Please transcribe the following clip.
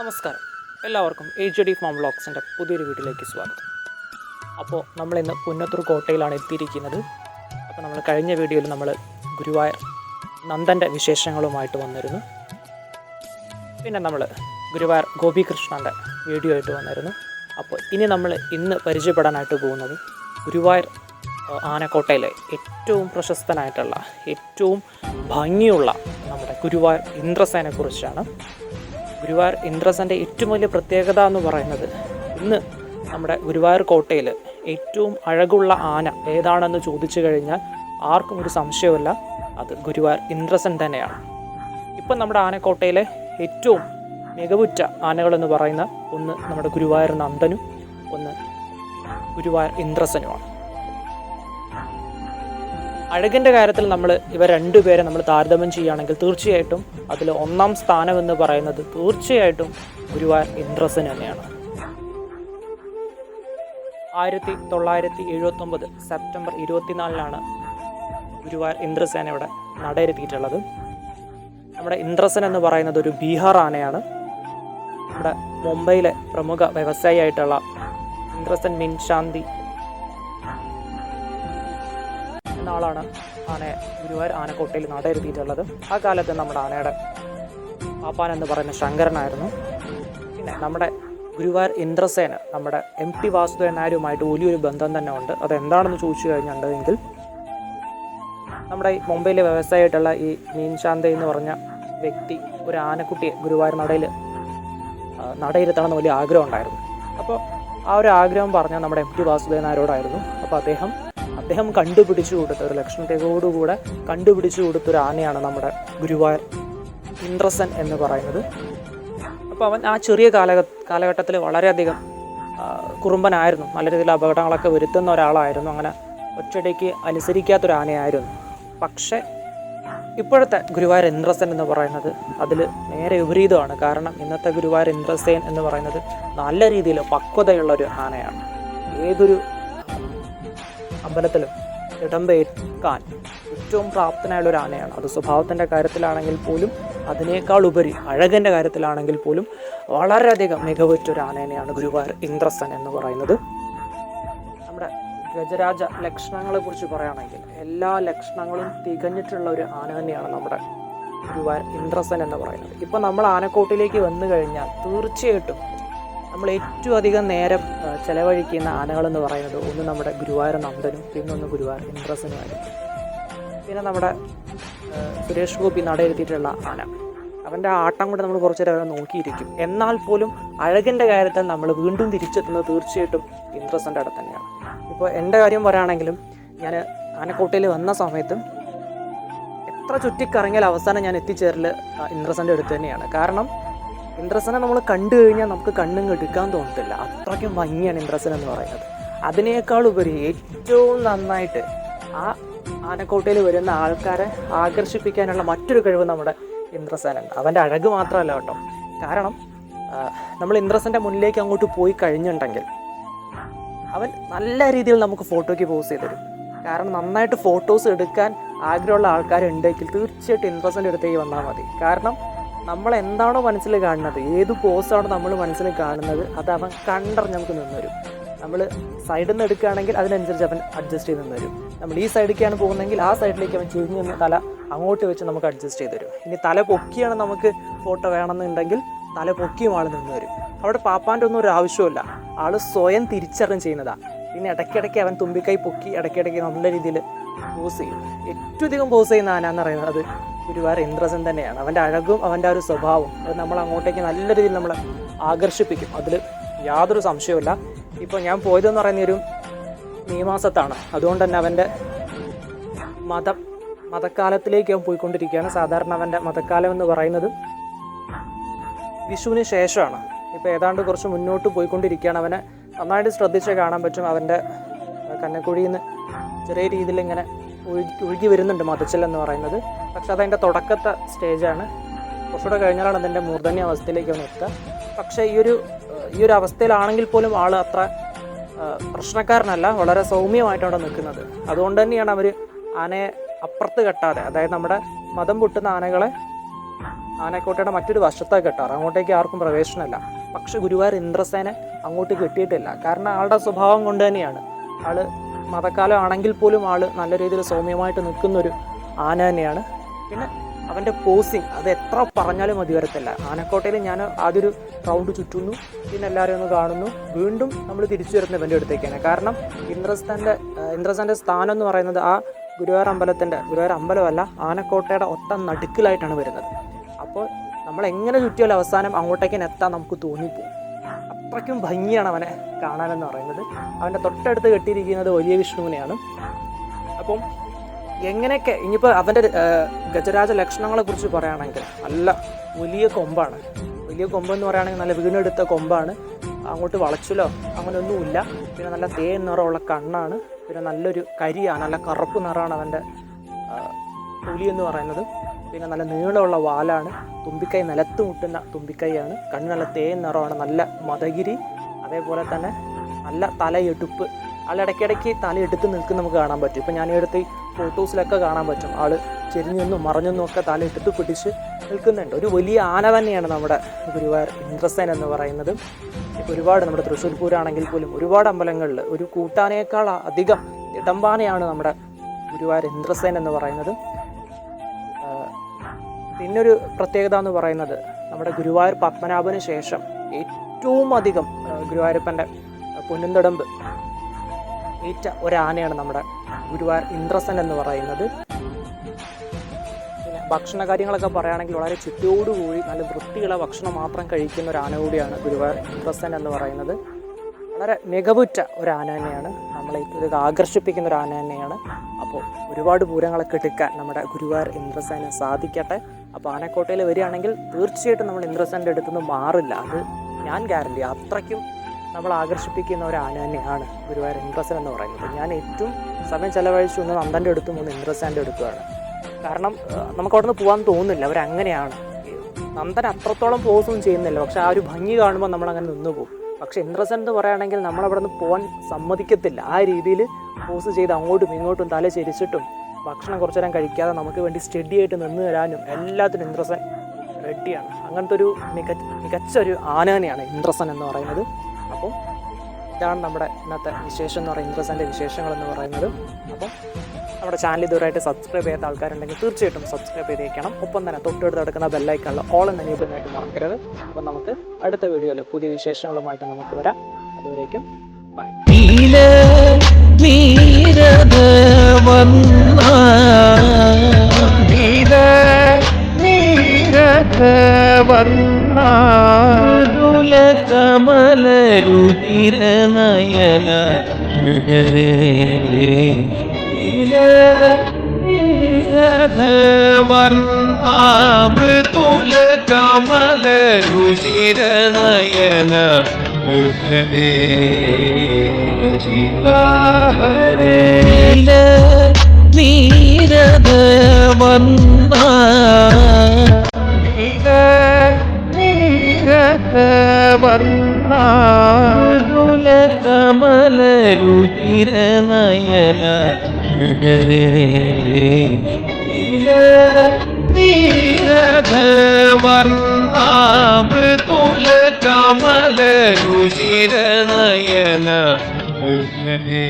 നമസ്കാരം. എല്ലാവർക്കും H D pharm വ്ളോഗ്സിന്റെ പുതിയൊരു വീട്ടിലേക്ക് സ്വാഗതം. അപ്പോൾ നമ്മളിന്ന് പുന്നത്തൂർ കോട്ടയിലാണ് എത്തിയിരിക്കുന്നത്. അപ്പോൾ നമ്മൾ കഴിഞ്ഞ വീഡിയോയിൽ നമ്മൾ ഗുരുവായൂർ നന്ദന്റെ വിശേഷങ്ങളുമായിട്ട് വന്നിരുന്നു. പിന്നെ നമ്മൾ ഗുരുവായൂർ ഗോപികൃഷ്ണന്റെ വീഡിയോ ആയിട്ട് വന്നിരുന്നു. അപ്പോൾ ഇനി നമ്മൾ ഇന്ന് പരിചയപ്പെടാനായിട്ട് പോകുന്നത് ഗുരുവായൂർ ആനക്കോട്ടയിലെ ഏറ്റവും പ്രശസ്തനായിട്ടുള്ള ഏറ്റവും ഭംഗിയുള്ള നമ്മുടെ ഗുരുവായൂർ ഇന്ദ്രസേനെ കുറിച്ചാണ്. ഗുരുവായൂർ ഇന്ദ്രസന്റെ ഏറ്റവും വലിയ പ്രത്യേകത എന്ന് പറയുന്നത് ഇന്ന് നമ്മുടെ ഗുരുവായൂർ കോട്ടയിൽ ഏറ്റവും അഴകുള്ള ആന ഏതാണെന്ന് ചോദിച്ചു കഴിഞ്ഞാൽ ആർക്കും ഒരു സംശയമില്ല അത് ഗുരുവായൂർ ഇന്ദ്രസൻ തന്നെയാണ്. ഇപ്പം നമ്മുടെ ആനക്കോട്ടയിലെ ഏറ്റവും മികവുറ്റ ആനകളെന്ന് പറയുന്ന ഒന്ന് നമ്മുടെ ഗുരുവായൂർ നന്ദനും ഒന്ന് ഗുരുവായൂർ ഇന്ദ്രസനുമാണ്. അഴകിന്റെ കാര്യത്തിൽ നമ്മൾ ഇവ രണ്ടുപേരെ നമ്മൾ താരതമ്യം ചെയ്യുകയാണെങ്കിൽ തീർച്ചയായിട്ടും അതിൽ ഒന്നാം സ്ഥാനം എന്ന് പറയുന്നത് തീർച്ചയായിട്ടും ഗുരുവായൂർ ഇന്ദ്രസൻ തന്നെയാണ്. ആയിരത്തി തൊള്ളായിരത്തി എഴുപത്തൊമ്പത് സെപ്റ്റംബർ ഇരുപത്തിനാലിനാണ് ഗുരുവായൂർ ഇന്ദ്രസേന ഇവിടെ നടയിരുത്തിയിട്ടുള്ളത് നമ്മുടെ ഇന്ദ്രസൻ എന്ന് പറയുന്നത് ഒരു ബീഹാർ ആനയാണ്. നമ്മുടെ മുംബൈയിലെ പ്രമുഖ വ്യവസായിയായിട്ടുള്ള ഇന്ദ്രസൻ മിൻ എന്ന ആളാണ് ആനയെ ഗുരുവായൂർ ആനക്കോട്ടയിൽ നടയിരുത്തിയിട്ടുള്ളത് ആ കാലത്ത് നമ്മുടെ ആനയുടെ പാപ്പാൻ എന്ന് പറയുന്ന ശങ്കരനായിരുന്നു. പിന്നെ നമ്മുടെ ഗുരുവായൂർ ഇന്ദ്രസേന നമ്മുടെ എം ടി വാസുദേവൻ നായരുമായിട്ട് വലിയൊരു ബന്ധം തന്നെ ഉണ്ട്. അതെന്താണെന്ന് ചോദിച്ചു കഴിഞ്ഞിട്ടുണ്ടെങ്കിൽ നമ്മുടെ ഈ മുംബൈയിലെ വ്യവസായമായിട്ടുള്ള ഈ മീൻശാന്ത എന്ന് പറഞ്ഞ വ്യക്തി ഒരു ആനക്കുട്ടിയെ ഗുരുവായൂർ നടയിൽ നടയിരുത്തണമെന്ന് വലിയ ആഗ്രഹം ഉണ്ടായിരുന്നു. അപ്പോൾ ആ ഒരു ആഗ്രഹം പറഞ്ഞാൽ നമ്മുടെ എം ടി വാസുദേവൻ നായരോടായിരുന്നു. അപ്പോൾ അദ്ദേഹം അദ്ദേഹം കണ്ടുപിടിച്ചു കൊടുത്ത ഒരു ലക്ഷ്മണത്തേക്കോടുകൂടെ കണ്ടുപിടിച്ചു കൊടുത്ത ഒരു ആനയാണ് നമ്മുടെ ഗുരുവായൂർ ഇന്ദ്രസൻ എന്ന് പറയുന്നത്. അപ്പോൾ അവൻ ആ ചെറിയ കാല കാലഘട്ടത്തിൽ വളരെയധികം കുറുമ്പനായിരുന്നു. നല്ല രീതിയിൽ അപകടങ്ങളൊക്കെ വരുത്തുന്ന ഒരാളായിരുന്നു. അങ്ങനെ ഒറ്റയടിക്ക് അനുസരിക്കാത്തൊരു ആനയായിരുന്നു. പക്ഷേ ഇപ്പോഴത്തെ ഗുരുവായൂർ ഇന്ദ്രസൻ എന്ന് പറയുന്നത് അതിൽ നേരെ വിപരീതമാണ്. കാരണം ഇന്നത്തെ ഗുരുവായൂർ ഇന്ദ്രസേൻ എന്ന് പറയുന്നത് നല്ല രീതിയിൽ പക്വതയുള്ള ഒരു ആനയാണ്. ഏതൊരു അമ്പലത്തിലും ഇടംപേക്കാൻ ഏറ്റവും പ്രാപ്തനായുള്ള ഒരു ആനയാണ് അത് സ്വഭാവത്തിന്റെ കാര്യത്തിലാണെങ്കിൽ പോലും അതിനേക്കാൾ ഉപരി അഴകന്റെ കാര്യത്തിലാണെങ്കിൽ പോലും വളരെയധികം മികവുറ്റ ഒരു ആനേനെയാണ് ഗുരുവായൂർ ഇന്ദ്രസൻ എന്ന് പറയുന്നത്. നമ്മുടെ ഗജരാജ ലക്ഷണങ്ങളെ കുറിച്ച് പറയുകയാണെങ്കിൽ എല്ലാ ലക്ഷണങ്ങളും തികഞ്ഞിട്ടുള്ള ഒരു ആന തന്നെയാണ് നമ്മുടെ ഗുരുവായൂർ ഇന്ദ്രസൻ എന്ന് പറയുന്നത്. ഇപ്പം നമ്മൾ ആനക്കോട്ടിലേക്ക് വന്നു കഴിഞ്ഞാൽ തീർച്ചയായിട്ടും നമ്മൾ ഏറ്റവും അധികം നേരം ചിലവഴിക്കുന്ന ആനകളെന്ന് പറയുന്നത് ഒന്ന് നമ്മുടെ ഗുരുവായൂർ നന്ദനും പിന്നെ ഒന്ന് ഗുരുവായൂർ ഇന്ദ്രസനുമായിരിക്കും പിന്നെ നമ്മുടെ സുരേഷ് ഗോപി നടയിരുത്തിയിട്ടുള്ള ആന. അവന്റെ ആട്ടം കൂടെ നമ്മൾ കുറച്ച് നേരം നോക്കിയിരിക്കും. എന്നാൽ പോലും അഴകിന്റെ കാര്യത്തിൽ നമ്മൾ വീണ്ടും തിരിച്ചെത്തുന്നത് തീർച്ചയായിട്ടും ഇന്ദ്രസന്റെ അടുത്ത് തന്നെയാണ്. ഇപ്പോൾ എന്റെ കാര്യം പറയുകയാണെങ്കിലും ഞാൻ ആനക്കോട്ടയിൽ വന്ന സമയത്ത് എത്ര ചുറ്റിക്കറങ്ങിയാൽ അവസാനം ഞാൻ എത്തിച്ചേരൽ ഇന്ദ്രസന്റെ അടുത്ത് തന്നെയാണ്. കാരണം ഇന്ദ്രസനെ നമ്മൾ കണ്ടു കഴിഞ്ഞാൽ നമുക്ക് കണ്ണും എടുക്കാൻ തോന്നത്തില്ല. അത്രയ്ക്കും ഭംഗിയാണ് ഇന്ദ്രസൻ എന്ന് പറയുന്നത്. അതിനേക്കാൾ ഉപരി ഏറ്റവും നന്നായിട്ട് ആ ആനക്കോട്ടയിൽ വരുന്ന ആൾക്കാരെ ആകർഷിപ്പിക്കാനുള്ള മറ്റൊരു കഴിവ് നമ്മുടെ ഇന്ദ്രസനുണ്ട്. അവന്റെ അഴക് മാത്രമല്ല കേട്ടോ. കാരണം നമ്മൾ ഇന്ദ്രസന്റെ മുന്നിലേക്ക് അങ്ങോട്ട് പോയി കഴിഞ്ഞിട്ടുണ്ടെങ്കിൽ അവൻ നല്ല രീതിയിൽ നമുക്ക് ഫോട്ടോയ്ക്ക് പോസ് ചെയ്ത് തരും കാരണം നന്നായിട്ട് ഫോട്ടോസ് എടുക്കാൻ ആഗ്രഹമുള്ള ആൾക്കാരുണ്ടെങ്കിൽ തീർച്ചയായിട്ടും ഇന്ദ്രസന്റെ അടുത്തേക്ക് വന്നാൽ മതി. കാരണം നമ്മൾ എന്താണോ മനസ്സിൽ കാണുന്നത് ഏത് പോസാണോ നമ്മൾ മനസ്സിൽ കാണുന്നത് അത് അവൻ കണ്ടറിഞ്ഞ് നമുക്ക് നിന്ന് വരും നമ്മൾ സൈഡിൽ നിന്ന് എടുക്കുകയാണെങ്കിൽ അതിനനുസരിച്ച് അവൻ അഡ്ജസ്റ്റ് ചെയ്ത് നിന്ന് വരും നമ്മൾ ഈ സൈഡിലേക്കാണ് പോകുന്നതെങ്കിൽ ആ സൈഡിലേക്ക് അവൻ ചുരുങ്ങി നിന്ന് തല അങ്ങോട്ട് വെച്ച് നമുക്ക് അഡ്ജസ്റ്റ് ചെയ്ത് തരും. ഇനി തല പൊക്കിയാണ് നമുക്ക് ഫോട്ടോ വേണമെന്നുണ്ടെങ്കിൽ തല പൊക്കിയും ആൾ നിന്ന് വരും അവിടെ പാപ്പാന്റെ ഒന്നും ഒരു ആവശ്യമില്ല ആൾ സ്വയം തിരിച്ചറിഞ്ഞ് ചെയ്യുന്നതാണ് പിന്നെ ഇടയ്ക്കിടയ്ക്ക് അവൻ തുമ്പിക്കൈ പൊക്കി ഇടയ്ക്കിടയ്ക്ക് നല്ല രീതിയിൽ പോസ് ചെയ്യും. ഏറ്റവും അധികം പോസ് ചെയ്യുന്ന ആന എന്ന് പറയുന്നത് ഗുരുവായൂർ ഇന്ദ്രസൻ തന്നെയാണ്. അവന്റെ അഴകും അവന്റെ ആ ഒരു സ്വഭാവം അത് നമ്മൾ അങ്ങോട്ടേക്ക് നല്ല രീതിയിൽ നമ്മളെ ആകർഷിപ്പിക്കും. അതിൽ യാതൊരു സംശയവുമില്ല. ഇപ്പോൾ ഞാൻ പോയതെന്ന് പറയുന്ന ഒരു മാസത്താണ് അതുകൊണ്ട് തന്നെ അവന്റെ മത മതക്കാലത്തിലേക്ക് അവൻ പോയിക്കൊണ്ടിരിക്കുകയാണ്. സാധാരണ അവന്റെ മതക്കാലം എന്ന് പറയുന്നത് വിഷുവിന് ശേഷമാണ്. ഇപ്പോൾ ഏതാണ്ട് കുറച്ച് മുന്നോട്ട് പോയിക്കൊണ്ടിരിക്കുകയാണ്. അവനെ നന്നായിട്ട് ശ്രദ്ധിച്ച് കാണാൻ പറ്റും. അവന്റെ കന്നക്കുഴിയിൽ നിന്ന് ചെറിയ രീതിയിൽ ഇങ്ങനെ ഒഴുകി ഒഴുകി വരുന്നുണ്ട് മതച്ചൽ എന്ന് പറയുന്നത്. പക്ഷെ അതതിന്റെ തുടക്കത്തെ സ്റ്റേജാണ്. കുറച്ചുകൂടെ കഴിഞ്ഞാലാണ് അതിന്റെ മൂർധന്യ അവസ്ഥയിലേക്ക് ഒന്ന് എത്തുക. പക്ഷേ ഈ ഒരു ഈ ഒരു അവസ്ഥയിലാണെങ്കിൽ പോലും ആൾ അത്ര പ്രശ്നക്കാരനല്ല. വളരെ സൗമ്യമായിട്ടാണ് നിൽക്കുന്നത്. അതുകൊണ്ട് തന്നെയാണ് അവർ ആനയെ അപ്പുറത്ത് കെട്ടാതെ അതായത് നമ്മുടെ മതം പൊട്ടുന്ന ആനകളെ ആനക്കോട്ടയുടെ മറ്റൊരു വശത്തേക്ക് കെട്ടാറ്. അങ്ങോട്ടേക്ക് ആർക്കും പ്രവേശനമില്ല. പക്ഷെ ഗുരുവായൂർ ഇന്ദ്രസേന അങ്ങോട്ട് കെട്ടിയിട്ടില്ല. കാരണം ആളുടെ സ്വഭാവം കൊണ്ട് തന്നെയാണ്. ആൾ മതക്കാലം ആണെങ്കിൽ പോലും ആൾ നല്ല രീതിയിൽ സൗമ്യമായിട്ട് നിൽക്കുന്നൊരു ആന തന്നെയാണ്. പിന്നെ അവന്റെ പോസിങ് അത് എത്ര പറഞ്ഞാലും മതി വരത്തില്ല. ആനക്കോട്ടയിൽ ഞാൻ ആദ്യം ഒരു റൗണ്ട് ചുറ്റുന്നു. പിന്നെ എല്ലാവരും ഒന്ന് കാണുന്നു. വീണ്ടും നമ്മൾ തിരിച്ചു വരുന്ന ഇവന്റെ അടുത്തേക്കാണ്. കാരണം ഇന്ദ്രസ്ഥാന്റെ ഇന്ദ്രസ്ഥാന്റെ സ്ഥാനം എന്ന് പറയുന്നത് ആ ഗുരുവായൂർ അമ്പലത്തിന്റെ ഗുരുവായൂർ അമ്പലമല്ല ആനക്കോട്ടയുടെ ഒത്ത നടുക്കിലായിട്ടാണ് വരുന്നത്. അപ്പോൾ നമ്മൾ എങ്ങനെ ചുറ്റിയാലും അവസാനം അങ്ങോട്ടേക്ക് എത്താൻ നമുക്ക് തോന്നിപ്പോകും. അത്രയ്ക്കും ഭംഗിയാണ് അവനെ കാണാനെന്ന് പറയുന്നത്. അവന്റെ തൊട്ടടുത്ത് കെട്ടിയിരിക്കുന്നത് വലിയ വിഷ്ണുവിനെയാണ്. അപ്പം എങ്ങനെയൊക്കെ? ഇനിയിപ്പോൾ അവന്റെ ഗജരാജ ലക്ഷണങ്ങളെ കുറിച്ച് പറയുകയാണെങ്കിൽ നല്ല വലിയ കൊമ്പാണ്. വലിയ കൊമ്പെന്ന് പറയുകയാണെങ്കിൽ നല്ല വീണെടുത്ത കൊമ്പാണ്. അങ്ങോട്ട് വളച്ചിലോ അങ്ങനെയൊന്നുമില്ല. പിന്നെ നല്ല തേൻ നിറമുള്ള കണ്ണാണ്. പിന്നെ നല്ലൊരു കരിയാണ് നല്ല കറുപ്പ് നിറമാണ് അവന്റെ പുലി എന്ന് പറയുന്നത്. പിന്നെ നല്ല നീളമുള്ള വാലാണ്. തുമ്പിക്കൈ നിലത്ത് മുട്ടുന്ന തുമ്പിക്കൈയാണ്. കണ്ണ് നല്ല തേൻ നിറമാണ് നല്ല മതഗിരി. അതേപോലെ തന്നെ നല്ല തലയെടുപ്പ്. ആൾ ഇടയ്ക്കിടയ്ക്ക് തലയെടുത്ത് നിൽക്കുന്ന നമുക്ക് കാണാൻ പറ്റും. ഇപ്പം ഞാൻ അടുത്ത് ഫോട്ടോസിലൊക്കെ കാണാൻ പറ്റും. ആൾ ചെരിഞ്ഞെന്നും മറഞ്ഞെന്നും ഒക്കെ തലയെടുത്ത് പിടിച്ച് നിൽക്കുന്നുണ്ട്. ഒരു വലിയ ആന തന്നെയാണ് നമ്മുടെ ഗുരുവായൂർ ഇന്ദ്രസേൻ എന്ന് പറയുന്നത്. ഒരുപാട് നമ്മുടെ തൃശ്ശൂർ പൂരാണെങ്കിൽ പോലും ഒരുപാട് അമ്പലങ്ങളിൽ ഒരു കൂട്ടാനേക്കാൾ അധികം ഇടമ്പാനയാണ് നമ്മുടെ ഗുരുവായൂർ ഇന്ദ്രസേൻ എന്ന് പറയുന്നത്. പിന്നൊരു പ്രത്യേകത എന്ന് പറയുന്നത് നമ്മുടെ ഗുരുവായൂർ പത്മനാഭന് ശേഷം ഏറ്റവും അധികം ഗുരുവായൂരപ്പന്റെ പൊന്നുന്തടമ്പ് ഏറ്റ ഒരാനയാണ് നമ്മുടെ ഗുരുവായൂർ ഇന്ദ്രസൻ എന്ന് പറയുന്നത്. പിന്നെ ഭക്ഷണ കാര്യങ്ങളൊക്കെ പറയുകയാണെങ്കിൽ വളരെ ചുറ്റോടുകൂടി നല്ല വൃത്തിയുള്ള ഭക്ഷണം മാത്രം കഴിക്കുന്ന ഒരു ആന കൂടിയാണ് ഗുരുവായൂർ ഇന്ദ്രസൻ എന്ന് പറയുന്നത്. വളരെ മികവുറ്റ ഒരു ആന തന്നെയാണ്. നമ്മളെ ഇത് ആകർഷിപ്പിക്കുന്ന ഒരു ആന തന്നെയാണ്. അപ്പോൾ ഒരുപാട് പൂരങ്ങളൊക്കെ എടുക്കാൻ നമ്മുടെ ഗുരുവായൂർ ഇന്ദ്രസേന സാധിക്കട്ടെ. അപ്പോൾ ആനക്കോട്ടയിൽ വരികയാണെങ്കിൽ തീർച്ചയായിട്ടും നമ്മൾ ഇന്ദ്രസേന്റെ അടുത്തുനിന്ന് മാറില്ല. അത് ഞാൻ ഗ്യാരണ്ടി. അത്രയ്ക്കും നമ്മൾ ആകർഷിപ്പിക്കുന്ന ഒരു ആന തന്നെയാണ് ഗുരുവായൂർ ഇന്ദ്രസൻ എന്ന് പറയുന്നത്. ഞാൻ ഏറ്റവും സമയം ചെലവഴിച്ചു ഒന്ന് നന്ദന്റെ അടുത്തും ഒന്ന് ഇന്ദ്രസാന്റെ അടുത്തുമാണ്. കാരണം നമുക്ക് അവിടെ നിന്ന് പോകാൻ തോന്നുന്നില്ല. അവരങ്ങനെയാണ്. നന്ദൻ അത്രത്തോളം പോസൊന്നും ചെയ്യുന്നില്ല. പക്ഷെ ആ ഒരു ഭംഗി കാണുമ്പോൾ നമ്മൾ അങ്ങനെ നിന്ന് പോകും. പക്ഷെ ഇന്ദ്രസൻ എന്ന് പറയുകയാണെങ്കിൽ നമ്മൾ അവിടെ നിന്ന് പോകാൻ സമ്മതിക്കത്തില്ല. ആ രീതിയിൽ പോസ് ചെയ്ത് അങ്ങോട്ടും ഇങ്ങോട്ടും തല ചരിച്ചിട്ടും ഭക്ഷണം കുറച്ചു നേരം കഴിക്കാതെ നമുക്ക് വേണ്ടി സ്റ്റഡി ആയിട്ട് നിന്ന് തരാനും എല്ലാത്തിനും ഇന്ദ്രസൻ റെഡിയാണ് അങ്ങനത്തെ ഒരു മികച്ച മികച്ച ഒരു ആന ഇന്ദ്രസൻ എന്ന് പറയുന്നത്. അപ്പോൾ ഇതാണ് നമ്മുടെ ഇന്നത്തെ വിശേഷം എന്ന് പറയുന്നത്. ഇന്ദ്രസന്റെ വിശേഷങ്ങൾ എന്ന് പറയുന്നത്. അപ്പം നമ്മുടെ ചാനൽ ഇതുവരെയായിട്ട് സബ്സ്ക്രൈബ് ചെയ്യാത്ത ആൾക്കാരുണ്ടെങ്കിൽ തീർച്ചയായിട്ടും സബ്സ്ക്രൈബ് ചെയ്തേക്കണം. ഒപ്പം തന്നെ തൊട്ടടുത്ത് കിടക്കുന്ന ബെല്ലൈക്കാനുള്ള ഓൾ എന്ന നീബിളായിട്ട് മറക്കരുത്. അപ്പം നമുക്ക് അടുത്ത വീഡിയോയിൽ പുതിയ വിശേഷങ്ങളുമായിട്ട് നമുക്ക് വരാം. അതുവരേക്കും ബൈ വന്ന കമല നീരത വന്ന മൃദുല കമല രുചിരനയന ഹരേ നീരത വന്ന വന്ന കമല രുചിരനയന ഹരേ വർണാമൃതുല കമല രുചിരനയന ഹരേ